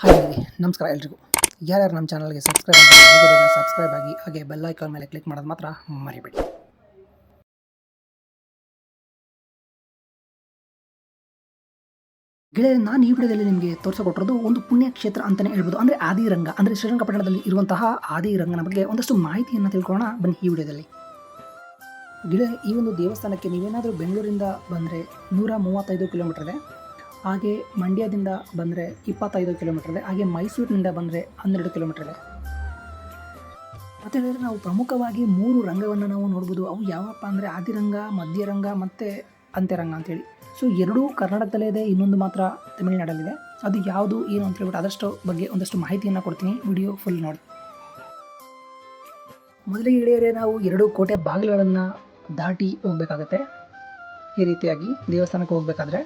Hi ನಮಸ್ಕಾರ ಎಲ್ರಿಗೂ. ಯಾರ್ಯಾರು ನಮ್ಮ ಚಾನಲ್ಗೆ ಸಬ್ಸ್ಕ್ರೈಬ್ ಆಗಿ ಸಬ್ಸ್ಕ್ರೈಬ್ ಆಗಿ, ಹಾಗೆ ಬೆಲ್ ಐಕಾನ್ ಮೇಲೆ ಕ್ಲಿಕ್ ಮಾಡೋದು ಮಾತ್ರ ಮರಿಬೇಡಿ. ಗೆಳೆಯರೆ, ನಾನು ಈ ವಿಡಿಯೋದಲ್ಲಿ ನಿಮಗೆ ತೋರಿಸಿಕೊಟ್ಟಿರೋದು ಒಂದು ಪುಣ್ಯಕ್ಷೇತ್ರ ಅಂತಲೇ ಹೇಳ್ಬೋದು. ಅಂದರೆ ಆದಿರಂಗ, ಅಂದರೆ ಶ್ರೀರಂಗಪಟ್ಟಣದಲ್ಲಿ ಇರುವಂತಹ ಆದಿರಂಗನ ಬಗ್ಗೆ ಒಂದಷ್ಟು ಮಾಹಿತಿಯನ್ನು ತಿಳ್ಕೊಳ್ಳೋಣ. ಬನ್ನಿ ಈ ವಿಡಿಯೋದಲ್ಲಿ. ಗೆಳೆಯರೆ, ಈ ಒಂದು ದೇವಸ್ಥಾನಕ್ಕೆ ನೀವೇನಾದರೂ ಬೆಂಗಳೂರಿಂದ ಬಂದರೆ ನೂರ ಮೂವತ್ತೈದು ಕಿಲೋಮೀಟರ್ ಇದೆ. ಹಾಗೆ ಮಂಡ್ಯದಿಂದ ಬಂದರೆ ಇಪ್ಪತ್ತೈದು ಕಿಲೋಮೀಟರ್ ಇದೆ ಹಾಗೆ ಮೈಸೂರಿನಿಂದ ಬಂದರೆ ಹನ್ನೆರಡು ಕಿಲೋಮೀಟರ್ ಇದೆ ಮತ್ತು ಹೇಳಿದ್ರೆ ನಾವು ಪ್ರಮುಖವಾಗಿ ಮೂರು ರಂಗವನ್ನು ನಾವು ನೋಡ್ಬೋದು. ಅವು ಯಾವಪ್ಪ ಅಂದರೆ ಆದಿರಂಗ, ಮಧ್ಯರಂಗ ಮತ್ತು ಅಂತ್ಯರಂಗ ಅಂತೇಳಿ. ಸೊ ಎರಡೂ ಕರ್ನಾಟಕದಲ್ಲೇ ಇದೆ, ಇನ್ನೊಂದು ಮಾತ್ರ ತಮಿಳುನಾಡಲ್ಲಿದೆ. ಅದು ಯಾವುದು, ಏನು ಅಂತ ಹೇಳ್ಬಿಟ್ಟು ಅದಷ್ಟು ಬಗ್ಗೆ ಒಂದಷ್ಟು ಮಾಹಿತಿಯನ್ನು ಕೊಡ್ತೀನಿ. ವಿಡಿಯೋ ಫುಲ್ ನೋಡಿ. ಮೊದಲಿಗೆ ಇಳಿಯರೆ ನಾವು ಎರಡು ಕೋಟೆ ಬಾಗಿಲುಗಳನ್ನು ದಾಟಿ ಹೋಗಬೇಕಾಗತ್ತೆ. ಈ ರೀತಿಯಾಗಿ ದೇವಸ್ಥಾನಕ್ಕೆ ಹೋಗಬೇಕಾದ್ರೆ.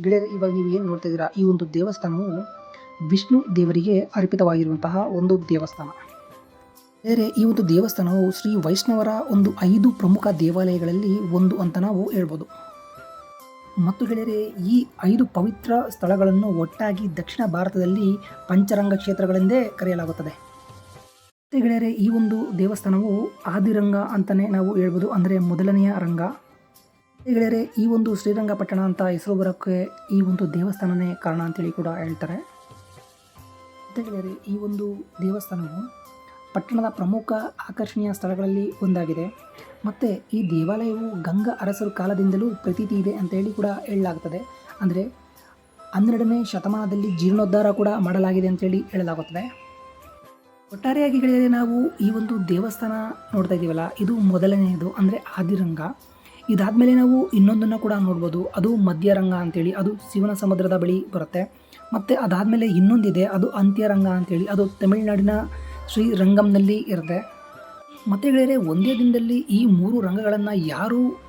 ಗೆಳೆಯರೆ, ಇವಾಗ ನೀವು ಏನು ನೋಡ್ತಾ ಇದ್ದೀರಾ? ಈ ಒಂದು ದೇವಸ್ಥಾನವು ವಿಷ್ಣು ದೇವರಿಗೆ ಅರ್ಪಿತವಾಗಿರುವಂತಹ ಒಂದು ದೇವಸ್ಥಾನ. ಬೇರೆ ಈ ಒಂದು ದೇವಸ್ಥಾನವು ಶ್ರೀ ವೈಷ್ಣವರ ಒಂದು ಐದು ಪ್ರಮುಖ ದೇವಾಲಯಗಳಲ್ಲಿ ಒಂದು ಅಂತ ನಾವು ಹೇಳ್ಬೋದು. ಮತ್ತು ಗೆಳೆಯರೆ, ಈ ಐದು ಪವಿತ್ರ ಸ್ಥಳಗಳನ್ನು ಒಟ್ಟಾಗಿ ದಕ್ಷಿಣ ಭಾರತದಲ್ಲಿ ಪಂಚರಂಗ ಕ್ಷೇತ್ರಗಳೆಂದೇ ಕರೆಯಲಾಗುತ್ತದೆ. ಮತ್ತೆ ಗೆಳೆಯರೆ, ಈ ಒಂದು ದೇವಸ್ಥಾನವು ಆದಿರಂಗ ಅಂತಲೇ ನಾವು ಹೇಳ್ಬೋದು. ಅಂದರೆ ಮೊದಲನೆಯ ರಂಗ. ಗೆಳೆಯರೆ, ಈ ಒಂದು ಶ್ರೀರಂಗಪಟ್ಟಣ ಅಂತ ಹೆಸರು ಬರೋಕ್ಕೆ ಈ ಒಂದು ದೇವಸ್ಥಾನನೇ ಕಾರಣ ಅಂತೇಳಿ ಕೂಡ ಹೇಳ್ತಾರೆ. ಗೆಳೆಯರೆ, ಈ ಒಂದು ದೇವಸ್ಥಾನವು ಪಟ್ಟಣದ ಪ್ರಮುಖ ಆಕರ್ಷಣೀಯ ಸ್ಥಳಗಳಲ್ಲಿ ಒಂದಾಗಿದೆ. ಮತ್ತು ಈ ದೇವಾಲಯವು ಗಂಗಾ ಅರಸರ ಕಾಲದಿಂದಲೂ ಪ್ರತೀತಿ ಇದೆ ಅಂತೇಳಿ ಕೂಡ ಹೇಳಲಾಗುತ್ತದೆ ಅಂದರೆ ಹನ್ನೆರಡನೇ ಶತಮಾನದಲ್ಲಿ ಜೀರ್ಣೋದ್ಧಾರ ಕೂಡ ಮಾಡಲಾಗಿದೆ ಅಂತೇಳಿ ಹೇಳಲಾಗುತ್ತದೆ. ಒಟ್ಟಾರೆಯಾಗಿ ಗೆಳೆಯರೆ, ನಾವು ಈ ಒಂದು ದೇವಸ್ಥಾನ ನೋಡ್ತಾ ಇದ್ದೀವಲ್ಲ ಇದು ಮೊದಲನೆಯದು, ಅಂದರೆ ಆದಿರಂಗ. ಇದಾದಮೇಲೆ ನಾವು ಇನ್ನೊಂದನ್ನು ಕೂಡ ನೋಡ್ಬೋದು. ಅದು ಮಧ್ಯರಂಗ ಅಂತೇಳಿ, ಅದು ಶಿವನ ಸಮುದ್ರದ ಬಳಿ ಬರುತ್ತೆ. ಮತ್ತು ಅದಾದಮೇಲೆ ಇನ್ನೊಂದಿದೆ, ಅದು ಅಂತ್ಯರಂಗ ಅಂತೇಳಿ, ಅದು ತಮಿಳುನಾಡಿನ ಶ್ರೀರಂಗಂನಲ್ಲಿ ಇರುತ್ತೆ. ಮತ್ತು ಗೆಳೆಯರೆ, ಒಂದೇ ದಿನದಲ್ಲಿ ಈ ಮೂರು ರಂಗಗಳನ್ನು ಯಾರು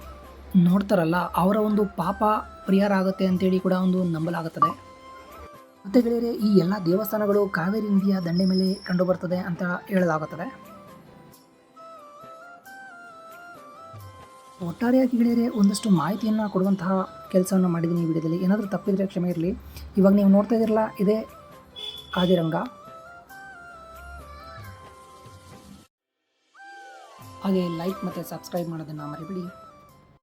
ನೋಡ್ತಾರಲ್ಲ, ಅವರ ಒಂದು ಪಾಪ ಪರಿಹಾರ ಆಗುತ್ತೆ ಅಂತೇಳಿ ಕೂಡ ಒಂದು ನಂಬಲಾಗುತ್ತದೆ. ಮತ್ತು ಗೆಳೆಯರೆ, ಈ ಎಲ್ಲ ದೇವಸ್ಥಾನಗಳು ಕಾವೇರಿ ನದಿಯ ದಂಡೆ ಮೇಲೆ ಕಂಡುಬರ್ತದೆ ಅಂತ ಹೇಳಲಾಗುತ್ತದೆ. ಒಟ್ಟಾರೆಯಾಗಿ ಗೆಳೆಯರೆ ಒಂದಷ್ಟು ಮಾಹಿತಿಯನ್ನು ಕೊಡುವಂತಹ ಕೆಲಸವನ್ನು ಮಾಡಿದ್ದೀನಿ ಈ ವಿಡಿಯೋದಲ್ಲಿ. ಏನಾದರೂ ತಪ್ಪಿದರೆ ಕ್ಷಮೆ ಇರಲಿ. ಇವಾಗ ನೀವು ನೋಡ್ತಾ ಇದ್ದೀರಲ್ಲ, ಇದೇ ಆದಿರಂಗ ಹಾಗೆ ಲೈಕ್ ಮತ್ತು ಸಬ್ಸ್ಕ್ರೈಬ್ ಮಾಡೋದನ್ನು ಮರಿಬೇಡಿ.